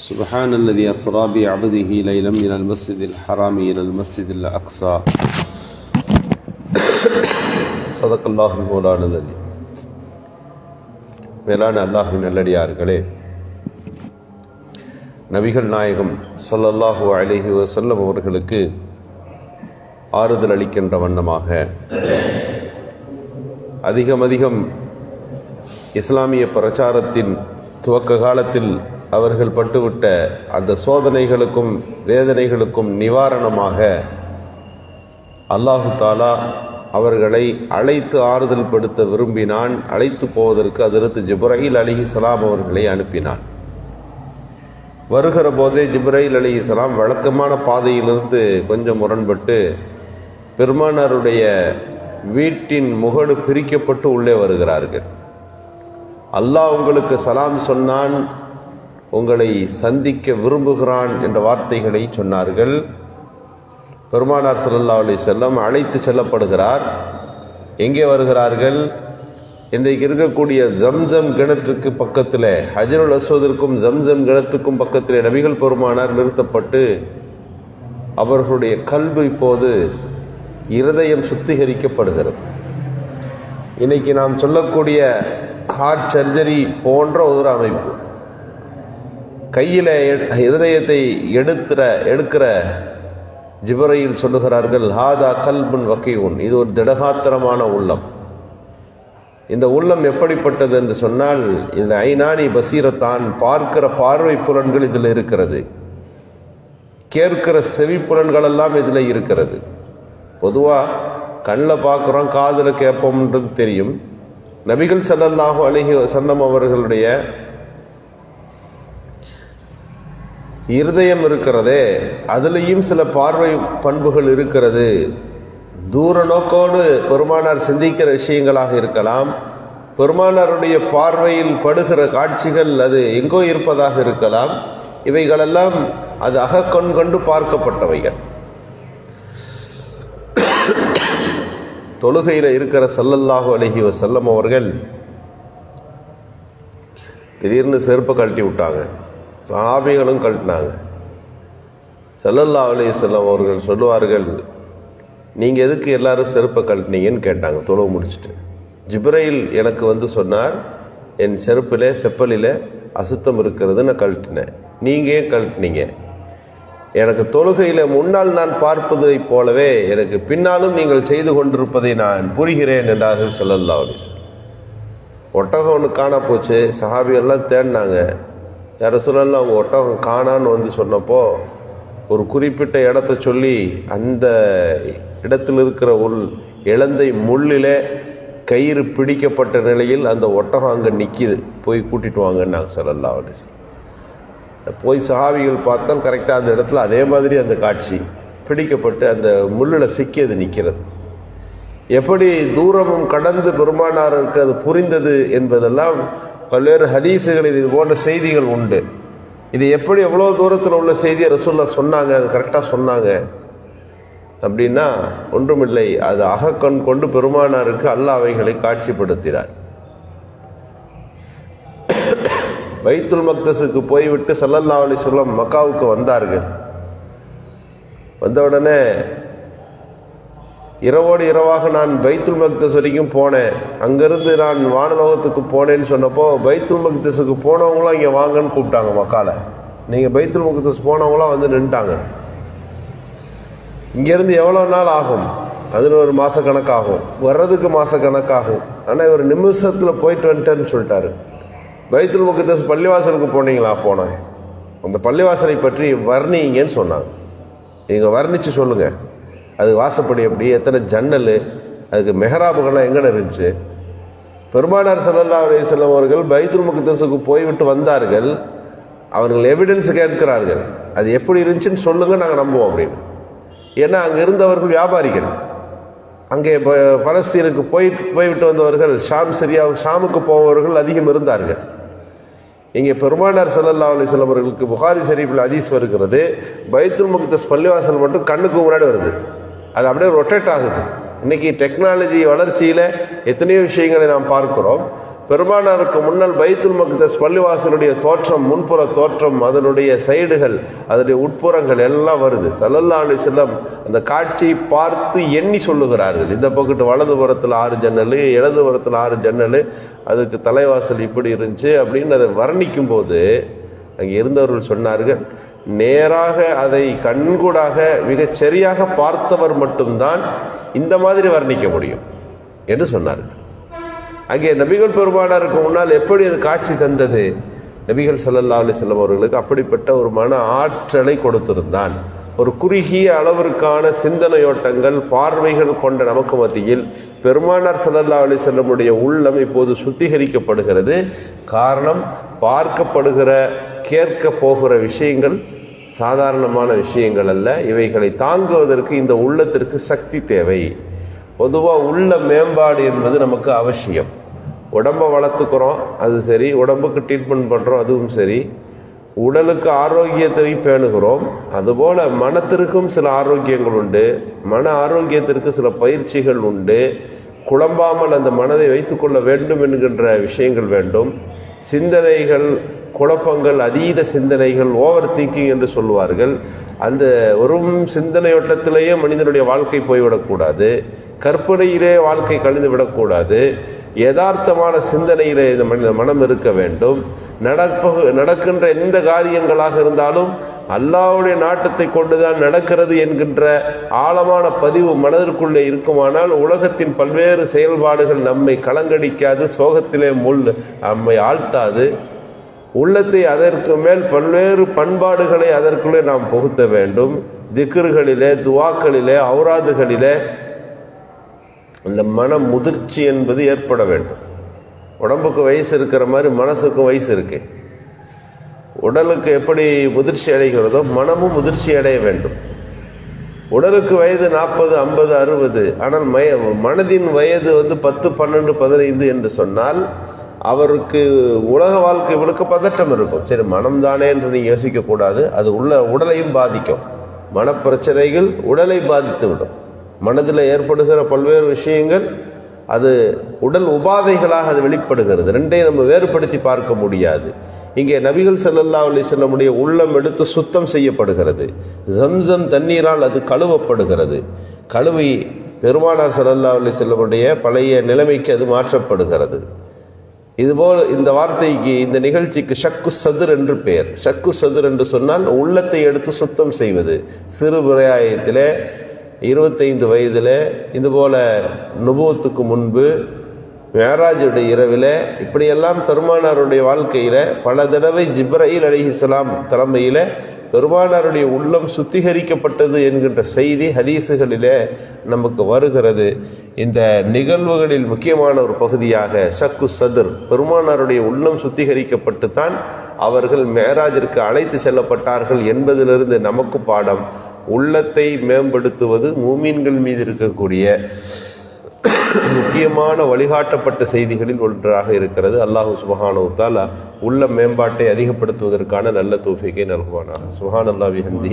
سبحان الذي أسرى بعبده ليلا من المسجد الحرام إلى المسجد الأقصى صدق الله المولانا العلي மேலான அல்லாஹின் நல்லடியார்களே நபிகள் நாயகம் ஸல்லல்லாஹு அலைஹி வஸல்லம் அவர்களுக்கு ஆறுதல் அளிக்கின்ற வண்ணமாக அதிகம் அதிகம் இஸ்லாமிய பிரச்சாரத்தின் துவக்க காலத்தில் அவர்கள் பட்டுவிட்ட அந்த சோதனைகளுக்கும் வேதனைகளுக்கும் நிவாரணமாக அல்லாஹு தாலா அவர்களை அழைத்து ஆறுதல் படுத்த விரும்பினான் அழைத்து போவதற்கு அதிர்த்து ஜிப்ரஹில் அலி சலாம் அவர்களை அனுப்பினான். வருகிற போதே ஜிப்ரஹில் அலி சலாம் வழக்கமான பாதையிலிருந்து கொஞ்சம் முரண்பட்டு பெருமானாருடைய வீட்டின் முகடு பிரிக்கப்பட்டு உள்ளே வருகிறார்கள். அல்லாஹ் உங்களுக்கு சலாம் சொன்னான் உங்களை சந்திக்க விரும்புகிறான் என்ற வார்த்தைகளை சொன்னார்கள். பெருமானார் சல்லா அலி செல்லம் அழைத்து செல்லப்படுகிறார். எங்கே வருகிறார்கள்? இன்றைக்கு இருக்கக்கூடிய ஜம்சம் கிணற்றுக்கு பக்கத்தில் ஹஜருல் அஸ்வதற்கும் ஜம்சம் கிணத்துக்கும் பக்கத்திலே நபிகள் பெருமானார் நிறுத்தப்பட்டு அவர்களுடைய கல்வி இப்போது இருதயம் சுத்திகரிக்கப்படுகிறது. இன்னைக்கு நாம் சொல்லக்கூடிய ஹார்ட் சர்ஜரி போன்ற ஒரு அமைப்பு. கையில் இருதயத்தை எடுத்துற எடுக்கிற ஜிபரையில் சொல்லுகிறார்கள் ஹாதா கல்புன் வக்கீவுன் இது ஒரு திடகாத்திரமான உள்ளம். இந்த உள்ளம் எப்படிப்பட்டது என்று சொன்னால் இதில் ஐநானி பசீரத்தான் பார்க்கிற பார்வை புலன்கள் இதில் இருக்கிறது. கேட்கிற செவி புலன்கள் எல்லாம் இதில் இருக்கிறது. பொதுவாக கண்ணில் பார்க்குறோம் காதில் கேட்போம்ன்றது தெரியும். நபிகள் ஸல்லல்லாஹு அழகி வஸல்லம் அவர்களுடைய இருதயம் இருக்கிறதே அதுலேயும் சில பார்வை பண்புகள் இருக்கிறது. தூர நோக்கோடு பெருமானார் சிந்திக்கிற விஷயங்களாக இருக்கலாம். பெருமானாருடைய பார்வையில் படுகிற காட்சிகள் அது எங்கோ இருப்பதாக இருக்கலாம். இவைகளெல்லாம் அது அகக்கண் கொண்டு பார்க்கப்பட்டவைகள். தொழுகையில் இருக்கிற சல்லல்லாஹு அலஹி செல்லம் அவர்கள் திடீர்னு செருப்பு கழட்டி விட்டாங்க. சாபிகளும் கழட்டினாங்க. செல்லல்லா அலி செல்லம் அவர்கள் சொல்லுவார்கள் நீங்கள் எதுக்கு எல்லாரும் செருப்பை கழட்டினீங்கன்னு கேட்டாங்க தொழுவு முடிச்சுட்டு. ஜிப்ரையில் எனக்கு வந்து சொன்னார் என் செருப்பில் செப்பலில் அசுத்தம் இருக்கிறது நான் கழட்டினேன். நீங்கள் ஏன் கழட்டினீங்க? எனக்கு தொழுகையில் முன்னால் நான் பார்ப்பதைப் போலவே எனக்கு பின்னாலும் நீங்கள் செய்து கொண்டிருப்பதை நான் புரிகிறேன் என்றார்கள் செல்லல்லா அலி ஒட்டகம் ஒன்று காண போச்சு சஹாபிகள்லாம் தேடினாங்க. யார சொல்லலாம் அவங்க ஒட்டகம் காணான்னு வந்து சொன்னப்போ ஒரு குறிப்பிட்ட இடத்த சொல்லி அந்த இடத்தில் இருக்கிற உள் இழந்தை முள்ளிலே கயிறு பிடிக்கப்பட்ட நிலையில் அந்த ஒட்டகம் அங்கே நிற்கிது போய் கூட்டிட்டு வாங்கன்னு நாங்கள் சொல்லலாம் அப்படி போய் சஹாபிகள் பார்த்தால் கரெக்டாக அந்த இடத்துல அதே மாதிரி அந்த காட்சி பிடிக்கப்பட்டு அந்த முள்ளில் சிக்கி அது நிற்கிறது எப்படி தூரமும் கடந்து பெருமானாருக்கு அது புரிந்தது என்பதெல்லாம் பல்வேறு ஹதீஸுகளில் இது போன்ற செய்திகள் உண்டு. இது எப்படி எவ்வளோ தூரத்தில் உள்ள செய்தியை ரசூல்லா சொன்னாங்க அது கரெக்டாக சொன்னாங்க? அப்படின்னா ஒன்றுமில்லை. அது அகக்கண் கொண்டு பெருமானாருக்கு அல்ல அவைகளை காட்சிப்படுத்தினார். வைத்துல் மக்தஸுக்கு போய்விட்டு சல்லல்லா அலி சொல்லம் மக்காவுக்கு வந்தார்கள். வந்த உடனே இரவோடு இரவாக நான் பைத்துல் மக்தஸ் வரைக்கும் போனேன். அங்கேருந்து நான் வானலோகத்துக்கு போனேன்னு சொன்னப்போ பைத்துல் மக்தஸுக்கு போனவங்களாம் இங்கே வாங்கன்னு கூப்பிட்டாங்க மக்கால. நீங்கள் பைத்துல் முகத்தஸ் போனவங்களாம் வந்து நின்ட்டாங்க. இங்கேருந்து எவ்வளோ நாள் ஆகும்? அதில் ஒரு மாதக்கணக்காகும் வர்றதுக்கு மாதக்கணக்காகும் ஆனால் இவர் நிமிஷத்தில் போயிட்டு வந்துட்டேன்னு சொல்லிட்டாரு. பைத்துல் முகத்தஸ் பள்ளிவாசலுக்கு போனீங்களா? போனேன். அந்த பள்ளிவாசலை பற்றி வர்ணிங்கன்னு சொன்னாங்க. நீங்கள் வர்ணித்து சொல்லுங்கள் அது வாசப்படி எப்படி எத்தனை ஜன்னல் அதுக்கு மெஹராபுகள்லாம் எங்கே இருந்துச்சு? பெருமானார் சல்லல்லா அலையம் அவர்கள் பைத்துல் முகத்தசுக்கு போய்விட்டு வந்தார்கள். அவர்கள் எவிடன்ஸ் கேட்கிறார்கள். அது எப்படி இருந்துச்சுன்னு சொல்லுங்கள் நாங்கள் நம்புவோம் அப்படின்னு. ஏன்னா அங்கே இருந்தவர்கள் வியாபாரிகள். அங்கே இப்போ பலஸ்தீனுக்கு போய் போய்விட்டு வந்தவர்கள் ஷாம் சிரியா ஷாமுக்கு போபவர்கள் அதிகம் இருந்தார்கள். இங்கே பெருமானார் சல்லல்லா அலிஸ்லாம் அவர்களுக்கு புகாரி ஷரீஃபில் அதீஸ் வருகிறது. பைத்துல் முக்தஸ் பள்ளிவாசல் மட்டும் கண்ணுக்கு முன்னாடி வருது. அது அப்படியே ரொட்டேட் ஆகுது. இன்னைக்கு டெக்னாலஜி வளர்ச்சியில் எத்தனையோ விஷயங்களை நாம் பார்க்கிறோம். பெருமானாருக்கு முன்னால் பைத்துல் மக்தஸ் பள்ளிவாசலுடைய தோற்றம் முன்புற தோற்றம் அதனுடைய சைடுகள் அதனுடைய உட்புறங்கள் எல்லாம் வருது. சல்லல்லா அலி செல்லம் அந்த காட்சியை பார்த்து எண்ணி சொல்லுகிறார்கள். இந்த பக்கத்து வலதுபுறத்தில் ஆறு ஜன்னல் இடதுபுறத்தில் ஆறு ஜன்னல் அதுக்கு தலைவாசல் இப்படி இருந்துச்சு அப்படின்னு அதை வர்ணிக்கும் போது அங்கே இருந்தவர்கள் சொன்னார்கள் நேராக அதை கண்கூடாக மிகச் சரியாக பார்த்தவர் மட்டும்தான் இந்த மாதிரி வர்ணிக்க முடியும். என்று சொன்னார்கள் அங்கே நபிகள் பெருமானாருக்கு முன்னால் எப்படி அது காட்சி தந்தது? நபிகள் சல்லல்லா அலி செல்லம் அவர்களுக்கு அப்படிப்பட்ட ஒரு மன ஆற்றலை கொடுத்திருந்தான். ஒரு குறுகிய அளவிற்கான சிந்தனையோட்டங்கள் பார்வைகள் கொண்ட நமக்கு மத்தியில் பெருமானார் சல்லல்லா அலி செல்லமுடைய உள்ளம் இப்போது சுத்திகரிக்கப்படுகிறது. காரணம் பார்க்கப்படுகிற கேட்க போகிற விஷயங்கள் சாதாரணமான விஷயங்கள் அல்ல. இவைகளை தாங்குவதற்கு இந்த உள்ளத்திற்கு சக்தி தேவை. பொதுவாக உள்ள மேம்பாடு என்பது நமக்கு அவசியம். உடம்பை வளர்த்துக்கிறோம் அது சரி. உடம்புக்கு ட்ரீட்மெண்ட் பண்ணுறோம் அதுவும் சரி. உடலுக்கு ஆரோக்கியத்தை பேணுகிறோம். அதுபோல் மனத்திற்கும் சில ஆரோக்கியங்கள் உண்டு. மன ஆரோக்கியத்திற்கு சில பயிற்சிகள் உண்டு. குழம்பாமல் அந்த மனதை வைத்துக்கொள்ள வேண்டும் என்கின்ற விஷயங்கள் வேண்டும். சிந்தனைகள் குழப்பங்கள் அதீத சிந்தனைகள் ஓவர் திங்கிங் என்று சொல்லுவார்கள். அந்த வெறும் சிந்தனையோட்டத்திலேயே மனிதனுடைய வாழ்க்கை போய்விடக்கூடாது. கற்பனையிலே வாழ்க்கை கழிந்து விடக்கூடாது. யதார்த்தமான சிந்தனையிலே இந்த மனித மனம் இருக்க வேண்டும். நடப்ப நடக்கின்ற எந்த காரியங்களாக இருந்தாலும் அல்லாவுடைய நாட்டத்தை கொண்டுதான் நடக்கிறது என்கின்ற ஆழமான பதிவு மனதிற்குள்ளே இருக்குமானால் உலகத்தின் பல்வேறு செயல்பாடுகள் நம்மை கலங்கடிக்காது சோகத்திலே முள் நம்மை ஆழ்த்தாது. உள்ளத்தை அதற்கு மேல் பல்வேறு பண்பாடுகளை அதற்குள்ளே நாம் புகுத்த வேண்டும். திக்ருகளிலே துவாக்களிலே அவுராதுகளிலே அந்த மன முதிர்ச்சி என்பது ஏற்பட வேண்டும். உடம்புக்கு வயசு இருக்கிற மாதிரி மனசுக்கும் வயசு இருக்கு. உடலுக்கு எப்படி முதிர்ச்சி அடைகிறதோ மனமும் முதிர்ச்சி அடைய வேண்டும். உடலுக்கு வயது நாற்பது ஐம்பது அறுபது ஆனால் மய மனதின் வயது வந்து பத்து பன்னெண்டு பதினைந்து என்று சொன்னால் அவருக்கு உலக வாழ்க்கை இவனுக்கு பதட்டம் இருக்கும். சரி மனம் தானே என்று நீ யோசிக்கக்கூடாது. அது உள்ள உடலையும் பாதிக்கும். மனப்பிரச்சனைகள் உடலை பாதித்து விடும். மனதில் ஏற்படுகிற பல்வேறு விஷயங்கள் அது உடல் உபாதைகளாக அது வெளிப்படுகிறது. ரெண்டையும் நம்ம வேறுபடுத்தி பார்க்க முடியாது. இங்கே நபிகள் செல்லல்லா அலி செல்லமுடைய உள்ளம் எடுத்து சுத்தம் செய்யப்படுகிறது. ஜம்சம் தண்ணீரால் அது கழுவப்படுகிறது. கழுவி பெருமானார் செல்லல்லா அலி செல்லமுடைய பழைய நிலைமைக்கு அது மாற்றப்படுகிறது. இதுபோல் இந்த வார்த்தைக்கு இந்த நிகழ்ச்சிக்கு ஷக்கு சதுர் என்று பெயர். ஷக்கு சதுர் என்று சொன்னால் உள்ளத்தை எடுத்து சுத்தம் செய்வது. சிறு பிரயாயத்தில் இருபத்தைந்து வயதில் இதுபோல நுபுவத்துக்கு முன்பு மேராஜுடைய இரவில் இப்படியெல்லாம் பெருமானாருடைய வாழ்க்கையில் பல தடவை ஜிப்ரயில் அலிஹிஸ்லாம் தலைமையில் பெருமானாருடைய உள்ளம் சுத்திகரிக்கப்பட்டது என்கின்ற செய்தி ஹதீஸுகளிலே நமக்கு வருகிறது. இந்த நிகழ்வுகளில் முக்கியமான ஒரு பகுதியாக சக்கு சதுர் பெருமானாருடைய உள்ளம் சுத்திகரிக்கப்பட்டு தான் அவர்கள் மேராஜிற்கு அழைத்து செல்லப்பட்டார்கள் என்பதிலிருந்து நமக்கு பாடம். உள்ளத்தை மேம்படுத்துவது மூமீன்கள் மீது இருக்கக்கூடிய முக்கியமான வழிகாட்டப்பட்ட செய்திகளில் ஒன்றாக இருக்கிறது. அல்லாஹு சுபஹானு தாலா உள்ள மேம்பாட்டை அதிகப்படுத்துவதற்கான நல்ல தூஃபிக்கை நல்குவானாக. சுஹான் அல்லாஹ் ஹந்தி